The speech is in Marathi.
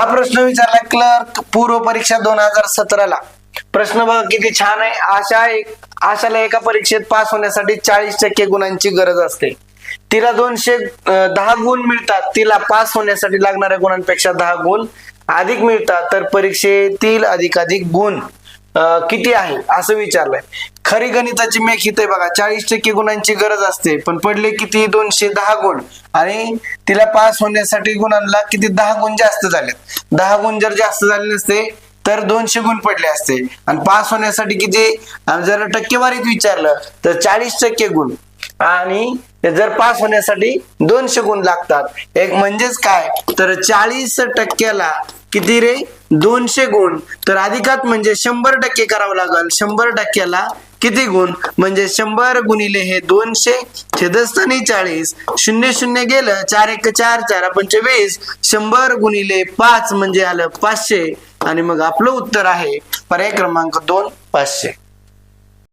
हा प्रश्न विचारला क्लर्क पूर्व परीक्षा दोन हजार सतराला. प्रश्न बघा किती छान आहे. आशा एक आशाला एका परीक्षेत पास होण्यासाठी चाळीस टक्के गुणांची गरज असते. तिला दोनशे दहा गुण मिळतात. तिला पास होण्यासाठी लागणाऱ्या गुणांपेक्षा दहा गुण अधिक मिळतात. तर परीक्षेतील अधिकाधिक गुण. किती आहे? असं विचारलंय. खरी गणिताची मेख इथे बघा. चाळीस टक्के गुणांची गरज असते. पण पडले किती? दोनशे दहा गुण. आणि तिला पास होण्यासाठी गुणांना किती? दहा गुण जास्त झालेत. दहा गुण जर जास्त झाले नसते तर दोनशे गुण पडले असते. आणि पास होण्यासाठी किती? जर टक्केवारीत विचारलं तर चाळीस टक्के गुण. आणि जर पास होण्यासाठी दोनशे गुण लागतात. एक म्हणजेच काय? तर चाळीस टक्क्याला किती रे? दोनशे गुण. तर अधिकात म्हणजे शंभर टक्के करावं लागल. शंभर टक्क्याला किती गुण? म्हणजे शंभर गुणिले हे दोनशे छेदस्थानी चाळीस. शून्य शून्य गेलं चार एक चार चार पंचवीस शंभर गुणिले पाच म्हणजे आलं पाचशे. आणि मग आपलं उत्तर आहे पर्याय क्रमांक दोन पाचशे.